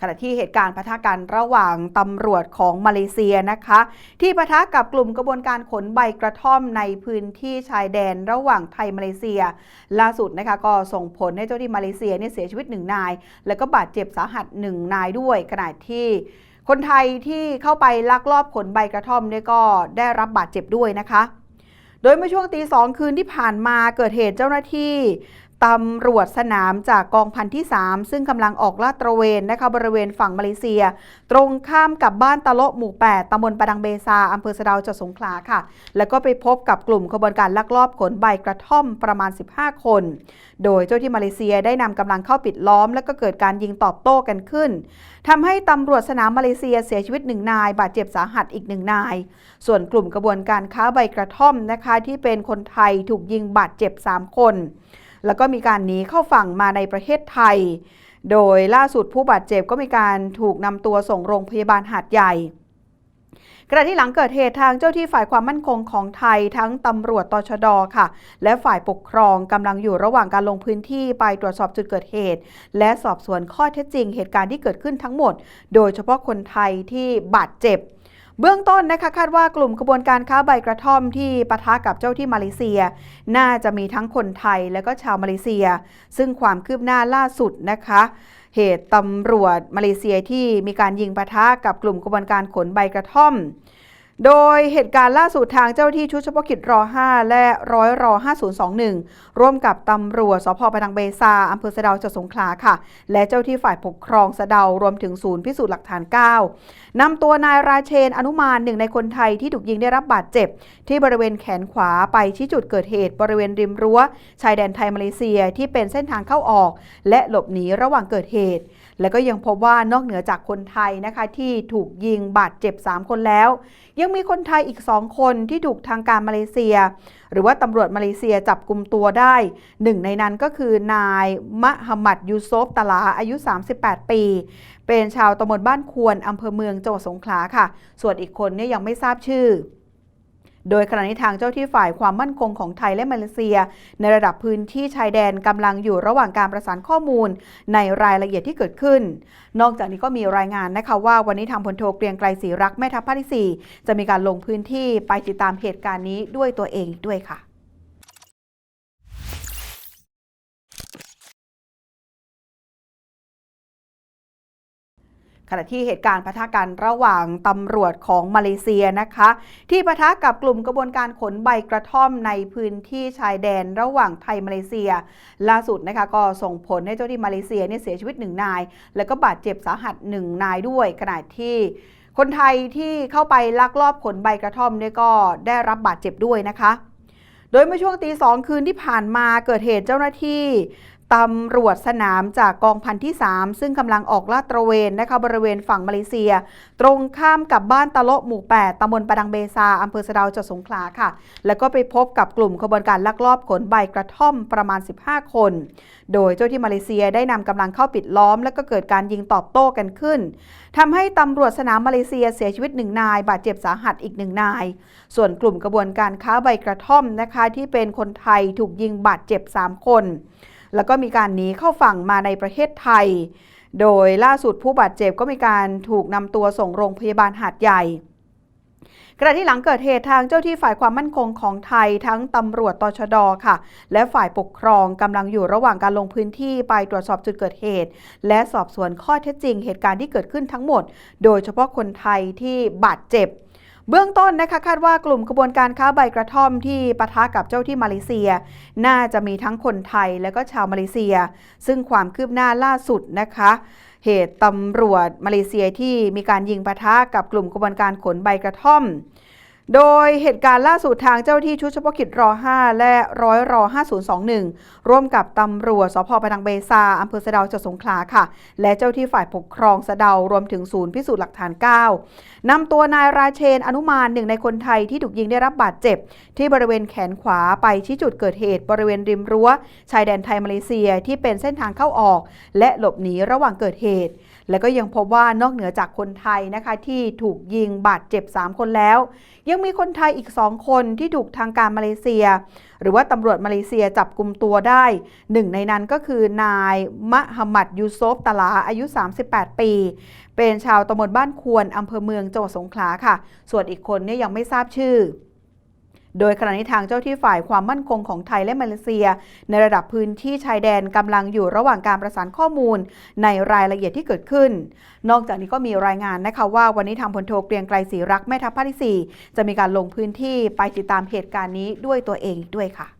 ขณะที่เหตุการณ์ปะทะกันระหว่างตำรวจของมาเลเซียนะคะ ที่ปะทะกับกลุ่มกระบวนการขนใบกระท่อมในพื้นที่ชายแดนระหว่างไทยมาเลเซีย ล่าสุดนะคะก็ส่งผลให้เจ้าที่มาเลเซียเนี่ยเสียชีวิตหนึ่งนาย แล้วก็บาดเจ็บสาหัสหนึ่งนายด้วยขณะที่คนไทยที่เข้าไปลักลอบขนใบกระท่อมเนี่ยก็ได้รับบาดเจ็บด้วยนะคะ โดยเมื่อช่วงตีสองคืนที่ผ่านมาเกิดเหตุเจ้าหน้าที่ ตำรวจสนามจากกองพันที่ 3 ซึ่งกำลังออกลาดตระเวนนะคะบริเวณฝั่งมาเลเซีย ตรงข้ามกับบ้านตะโลหมู่ 8ตำบลปะดังเบซาอำเภอสะดาวจังหวัดสงขลาค่ะ แล้วก็ไปพบกับกลุ่มขบวนการลักลอบขนใบกระท่อมประมาณ 15 คน โดยเจ้าที่มาเลเซียได้นำกำลังเข้าปิดล้อม และก็เกิดการยิงตอบโต้กันขึ้นทำให้ตำรวจสนามมาเลเซียเสียชีวิตหนึ่งนาย บาดเจ็บสาหัสอีกหนึ่งนาย ส่วนกลุ่มกระบวนการค้าใบกระท่อมนะคะที่เป็นคนไทยถูกยิงบาดเจ็บ 3 คน แล้วก็มีการหนีเข้าฝั่งมาในประเทศไทย โดยล่าสุดผู้บาดเจ็บก็มีการถูกนำตัวส่งโรงพยาบาลหาดใหญ่ขณะที่หลังเกิดเหตุทางเจ้าที่ฝ่ายความมั่นคงของไทยทั้งตำรวจตชดค่ะ และฝ่ายปกครองกำลังอยู่ระหว่างการลงพื้นที่ไปตรวจสอบจุดเกิดเหตุ และสอบสวนข้อเท็จจริงเหตุการณ์ที่เกิดขึ้นทั้งหมด โดยเฉพาะคนไทยที่บาดเจ็บ เบื้องต้นนะคะคาดว่ากลุ่มกระบวนการค้าใบกระท่อมที่ปะทะกับเจ้าที่มาเลเซีย น่าจะมีทั้งคนไทยและก็ชาวมาเลเซีย ซึ่งความคืบหน้าล่าสุดนะคะเหตุตำรวจมาเลเซียที่มีการยิงปะทะกับกลุ่มกระบวนการขนใบกระท่อม โดยเหตุการณ์ล่าสุดทางเจ้าที่ชุดเฉพาะกิจรอ 5 และร้อยรอ 5021 ร่วมกับตำรวจสพปะดังเบซาอำเภอสะเดาจังหวัดสงขลาค่ะ และเจ้าที่ฝ่ายปกครองสะเดารวมถึงศูนย์พิสูจน์หลักฐาน 9 นำตัวนายราเชนอนุมานหนึ่งในคนไทยที่ถูกยิงได้รับบาดเจ็บ ที่บริเวณแขนขวาไปชี้จุดเกิดเหตุบริเวณริมรั้ว ชายแดนไทยมาเลเซียที่เป็นเส้นทางเข้าออก และหลบหนีระหว่างเกิดเหตุ และก็ยังพบว่านอกเหนือจากคนไทยนะคะที่ถูกยิงบาดเจ็บ 3 คนแล้วยังังมีคนไทยอีก 2 คนที่ถูกทางการมาเลเซีย หรือว่าตำรวจมาเลเซียจับกลุ่มตัวได้หนึ่งในนั้นก็คือนายมะฮัมมัดยูซฟตลาอายุ 38 ปี เป็นชาวตำบลบ้านควรอำเภอเมืองจังหวัดสงขลาค่ะ ส่วนอีกคนเนี่ยยังไม่ทราบชื่อ โดยขณะนี้ทางเจ้าที่ฝ่ายความมั่นคงของไทยและมาเลเซีย ในระดับพื้นที่ชายแดนกำลังอยู่ระหว่างการประสานข้อมูล ในรายละเอียดที่เกิดขึ้น นอกจากนี้ก็มีรายงานนะคะว่าวันนี้ทางพลโทเกรียงไกรศรีรักแม่ทัพภาคที่ 4 จะมีการลงพื้นที่ไปติดตามเหตุการณ์นี้ด้วยตัวเองด้วยค่ะ ขณะที่เหตุการณ์ปะทะกันระหว่างตำรวจของมาเลเซียนะคะ ที่ปะทะกับกลุ่มกระบวนการขนใบกระท่อมในพื้นที่ชายแดนระหว่างไทยมาเลเซีย ล่าสุดนะคะก็ส่งผลให้เจ้าที่มาเลเซียเนี่ยเสียชีวิตหนึ่งนาย แล้วก็บาดเจ็บสาหัสหนึ่งนายด้วยขณะที่คนไทยที่เข้าไปลักลอบขนใบกระท่อมเนี่ยก็ได้รับบาดเจ็บด้วยนะคะ โดยเมื่อช่วงตีสองคืนที่ผ่านมาเกิดเหตุเจ้าหน้าที่ ตำรวจสนามจากกองพันที่ 3 ซึ่งกำลังออกลาดตระเวนนะคะบริเวณฝั่งมาเลเซีย ตรงข้ามกับบ้านตะโลหมู่ 8ตำบลปะดังเบซาอำเภอสะดาวจังหวัดสงขลาค่ะ แล้วก็ไปพบกับกลุ่มขบวนการลักลอบขนใบกระท่อมประมาณ 15 คน โดยเจ้าที่มาเลเซียได้นำกำลังเข้าปิดล้อม และก็เกิดการยิงตอบโต้กันขึ้นทำให้ตำรวจสนามมาเลเซียเสียชีวิตหนึ่งนาย บาดเจ็บสาหัสอีกหนึ่งนาย ส่วนกลุ่มกระบวนการค้าใบกระท่อมนะคะที่เป็นคนไทยถูกยิงบาดเจ็บ 3 คน แล้วก็มีการหนีเข้าฝั่งมาในประเทศไทย โดยล่าสุดผู้บาดเจ็บก็มีการถูกนำตัวส่งโรงพยาบาลหาดใหญ่ขณะที่หลังเกิดเหตุทางเจ้าที่ฝ่ายความมั่นคงของไทยทั้งตำรวจตชดค่ะ และฝ่ายปกครองกำลังอยู่ระหว่างการลงพื้นที่ไปตรวจสอบจุดเกิดเหตุ และสอบสวนข้อเท็จจริงเหตุการณ์ที่เกิดขึ้นทั้งหมด โดยเฉพาะคนไทยที่บาดเจ็บ เบื้องต้นนะคะคาดว่ากลุ่มขบวนการค้าใบกระท่อมที่ปะทะกับเจ้าที่มาเลเซีย น่าจะมีทั้งคนไทยและก็ชาวมาเลเซีย ซึ่งความคืบหน้าล่าสุดนะคะเหตุตำรวจมาเลเซียที่มีการยิงปะทะกับกลุ่มขบวนการขนใบกระท่อม โดยเหตุการณ์ล่าสุดทางเจ้าที่ชุดเฉพาะกิจรอ 5 และร้อยรอ 5021 ร่วมกับตำรวจสพปะดังเบซาอำเภอสะเดาจังหวัดสงขลาค่ะ และเจ้าที่ฝ่ายปกครองสะเดารวมถึงศูนย์พิสูจน์หลักฐาน 9 นำตัวนายราเชนอนุมานหนึ่งในคนไทยที่ถูกยิงได้รับบาดเจ็บ ที่บริเวณแขนขวาไปชี้จุดเกิดเหตุบริเวณริมรั้ว ชายแดนไทยมาเลเซียที่เป็นเส้นทางเข้าออก และหลบหนีระหว่างเกิดเหตุ และก็ยังพบว่านอกเหนือจากคนไทยนะคะที่ถูกยิงบาดเจ็บ 3 คนแล้วยังมีคนไทยอีก 2 คนที่ถูกทางการมาเลเซีย หรือว่าตำรวจมาเลเซียจับกลุ่มตัวได้ หนึ่งในนั้นก็คือนายมะฮัมหมัดยูซฟตะลาอายุ 38 ปี เป็นชาวตำบลบ้านควรอำเภอเมืองจังหวัดสงขลาค่ะ ส่วนอีกคนเนี่ยยังไม่ทราบชื่อ โดยขณะนี้ทางเจ้าที่ฝ่ายความมั่นคงของไทยและมาเลเซีย ในระดับพื้นที่ชายแดนกำลังอยู่ระหว่างการประสานข้อมูล ในรายละเอียดที่เกิดขึ้น นอกจากนี้ก็มีรายงานนะคะว่าวันนี้ทางพลโทเกรียงไกรศรีรักแม่ทัพภาคที่ 4 จะมีการลงพื้นที่ไปติดตามเหตุการณ์นี้ด้วยตัวเองด้วยค่ะ